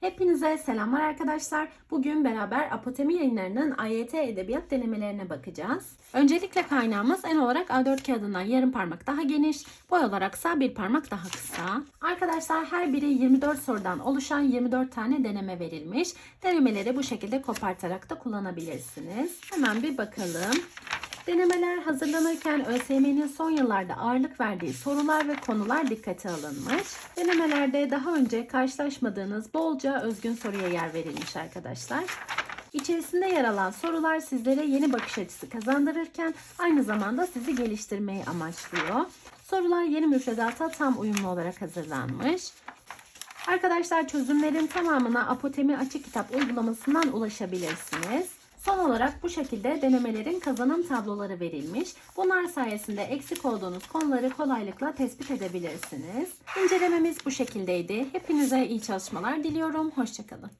Hepinize selamlar arkadaşlar. Bugün beraber Apotemi yayınlarının AYT Edebiyat denemelerine bakacağız. Öncelikle kaynağımız en olarak A4 kağıdından yarım parmak daha geniş, boy olaraksa bir parmak daha kısa. Arkadaşlar her biri 24 sorudan oluşan 24 tane deneme verilmiş. Denemeleri bu şekilde kopartarak da kullanabilirsiniz. Hemen bir bakalım. Denemeler hazırlanırken ÖSYM'nin son yıllarda ağırlık verdiği sorular ve konular dikkate alınmış. Denemelerde daha önce karşılaşmadığınız bolca özgün soruya yer verilmiş arkadaşlar. İçerisinde yer alan sorular sizlere yeni bakış açısı kazandırırken aynı zamanda sizi geliştirmeyi amaçlıyor. Sorular yeni müfredata tam uyumlu olarak hazırlanmış. Arkadaşlar çözümlerin tamamına Apotemi Açık Kitap uygulamasından ulaşabilirsiniz. Son olarak bu şekilde denemelerin kazanım tabloları verilmiş. Bunlar sayesinde eksik olduğunuz konuları kolaylıkla tespit edebilirsiniz. İncelememiz bu şekildeydi. Hepinize iyi çalışmalar diliyorum. Hoşçakalın.